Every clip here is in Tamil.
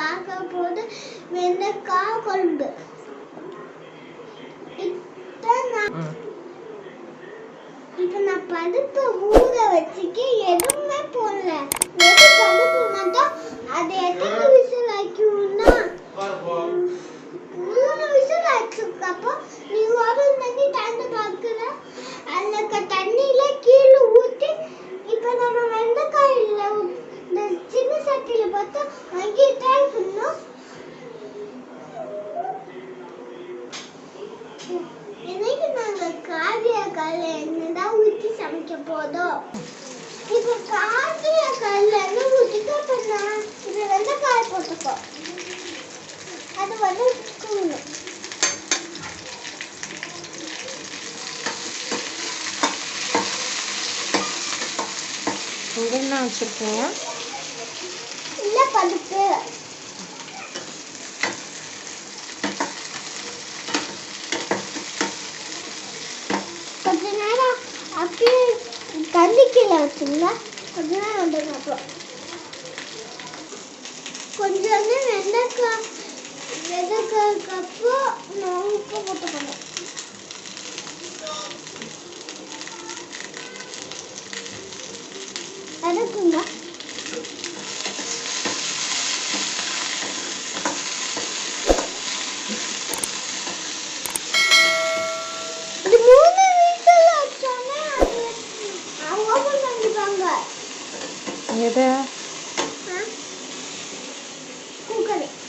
பார்க்க போது வெண்டைக்காய் கொழும்பு. இப்போ நான் பருப்பு ஊற வச்சுக்க எதுவுமே போடல. சமைக்க போதோம் இப்போ காவிய கல்ல என்ன ஊற்றிட்டு இப்போ நான் இது வெண்டைக்காய் போட்டுக்கோ அது வந்து இங்கே என்ன வச்சுருக்கீங்க? இல்ல பருப்பு. நேரம் அப்படியே கண்டிக்கல வச்சுங்களா? கொஞ்ச நேரம் வந்துடும் அப்புறம் கொஞ்சம் வெண்டைக்காய் வெண்டைக்காய்க்கு அப்புறம் நான் உப்பு போட்டுக்கணும்.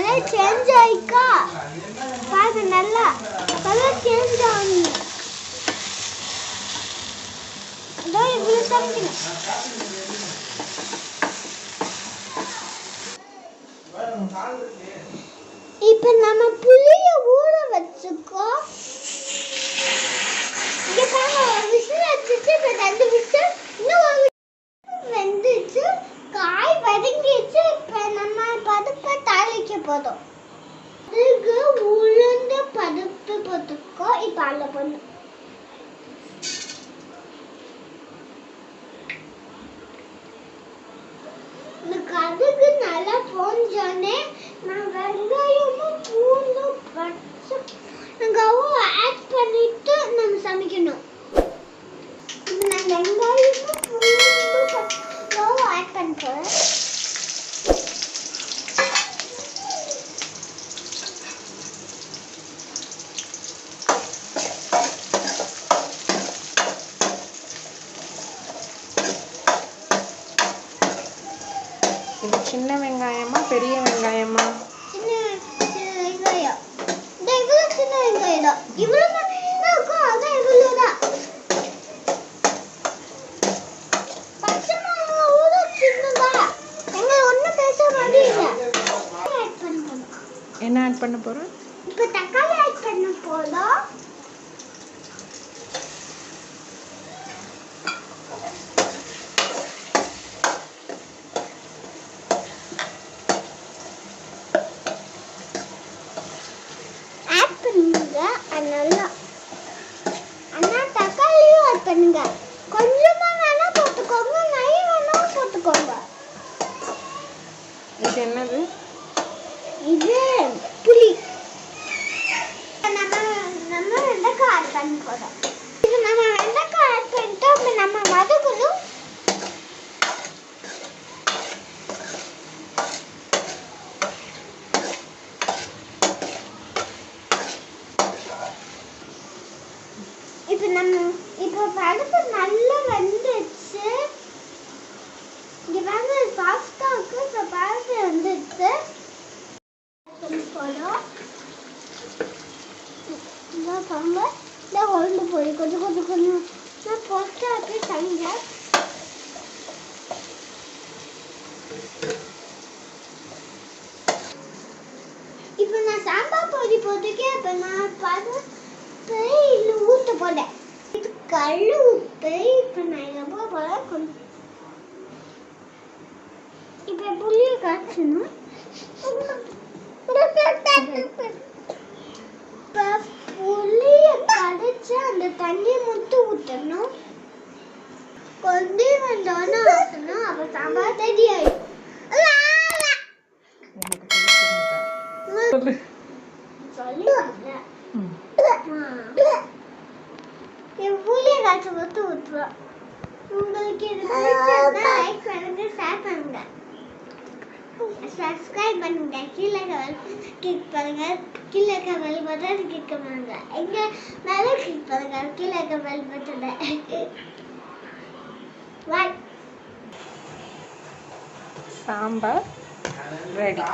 கலர் சேஞ்ச் ஆயிக்கா. பாரு நல்லா கலர் சேஞ்ச் ஆகி இதோ இவ்வளவு சமைக்கணும் இப்ப நம்ம புளிய ஊற வச்சுக்கோ. இங்க பாருங்க ஒரு விசில் வச்சுட்டு இப்ப ரெண்டு விசில் இன்னும் ஒரு வெந்துச்சு காய் வதங்கிச்சு இப்ப நம்ம பருப்பை தாளிக்க போதும் அதுக்கு உளுந்த பருப்பு போட்டுக்கோ இப்ப அல்ல பண்ணு இந்த கடுகு நல்லா பொஞ்சோடனே நான் வெங்காயமும் பூண்டும் பச்சை வெங்காயம் ஆட் பண்ணிட்டு நம்ம சமைக்கணும் நான் வெங்காயமும் பூண்டும் பச்சை ஆட் பண்ணுறேன் என்ன ஆட் பண்ண போகிறோம் இப்போ தக்காளி ஆட் பண்ண போதும் ஆட் நல்லா. அண்ணா தக்காளியும் ஆட் பண்ணுங்க. கொஞ்சமா வேணா போட்டுக்கோங்க. நிறைய வேணா போட்டுக்கோங்க. இது என்னது? இது புளி. நம்ம நம்ம வெண்டைக்காய் ஆட் பண்ண போறோம் இது நம்ம வெண்டைக்காய் ஆட் நம்ம வதக்கணும். போட்டு தங்க இப்போ நான் சாம்பார் பொடி போட்டுக்கே இப்போ நான் பார்த்து இல்லை ஊற்ற போட்டேன். இது கல் உப்பு. இப்போ நான் எங்கே போல இப்ப இப்போ புளியை காய்ச்சணும் புளியை கடைச்சி அந்த தண்ணி மட்டும் ஊற்றணும் கொண்டு வந்தோன்னு ஊற்றணும் அப்போ சாம்பார் ரெடி ஆயிடும். உங்களுக்கு இது பிடிச்சிருந்தா லைக் பண்ணுங்க ஷேர் பண்ணுங்க. சப்ஸ்கிரைப் பண்ணுங்க. கீழே கிளிக் பண்ணுங்க. கீழே பட்டன் கிளிக் பண்ணுங்க. எங்க மேல கிளிக் பண்ணுங்க. கீழே கவல் பட்டனை சாம்பார் ரெடி